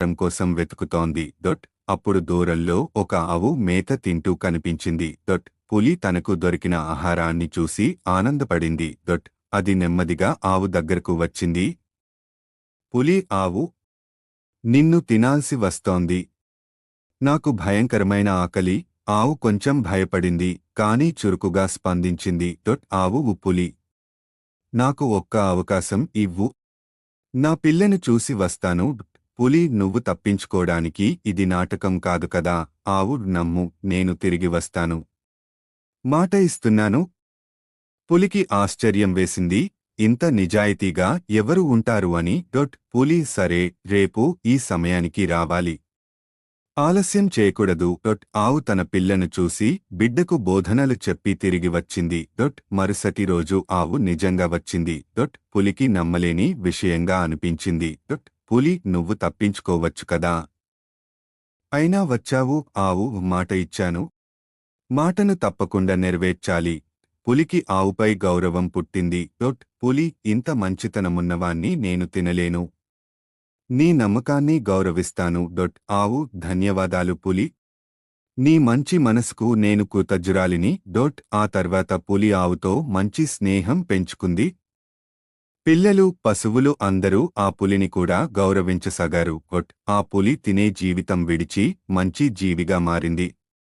ఆహారం కోసం వెతుకుతోంది. దొట్ అప్పుడు దూరంలో ఒక ఆవు మేత తింటూ కనిపించింది. దొట్ పులి తనకు దొరికిన ఆహారాన్ని చూసి ఆనందపడింది. దొట్ అది నెమ్మదిగా ఆవు దగ్గరకు వచ్చింది. పులి ఆవు నిన్ను తినాల్సి వస్తోంది. నాకు భయంకరమైన ఆకలి. ఆవు కొంచెం భయపడింది కానీ చురుకుగా స్పందించింది. దొట్ ఆవు పులి. నాకు ఒక్క అవకాశం ఇవ్వు. నా పిల్లను చూసి వస్తాను. పులి నువ్వు తప్పించుకోడానికి ఇది నాటకం కాదు కదా ఆవు నమ్ము నేను తిరిగి వస్తాను. మాట ఇస్తున్నాను? పులికి ఆశ్చర్యం వేసింది. ఇంత నిజాయితీగా ఎవరు ఉంటారు అని డొట్ పులి సరే రేపు ఈ సమయానికి రావాలి. ఆలస్యం చేయకూడదు డొట్ ఆవు తన పిల్లను చూసి బిడ్డకు బోధనలు చెప్పి తిరిగి వచ్చింది. డొట్ మరుసటి రోజు ఆవు నిజంగా వచ్చింది. డొట్ పులికి నమ్మలేని విషయంగా అనిపించింది. డొట్ పులి నువ్వు తప్పించుకోవచ్చు కదా? అయినా వచ్చావు ఆవు మాట ఇచ్చాను. మాటను తప్పకుండా నెరవేర్చాలి. పులికి ఆవుపై గౌరవం పుట్టింది. డొట్ పులి ఇంత మంచితనమున్నవాణ్ణి నేను తినలేను. నీ నమ్మకాన్ని గౌరవిస్తాను. డొట్ ఆవు ధన్యవాదాలు పులి. నీ మంచి మనసుకు నేను కృతజ్ఞురాలిని. డొట్ ఆ తర్వాత పులి ఆవుతో మంచి స్నేహం పెంచుకుంది. పిల్లలు పశువులు అందరూ ఆ పులిని కూడా గౌరవించసాగారు. కొట్ ఆ పులి తినే జీవితం విడిచి మంచి జీవిగా మారింది.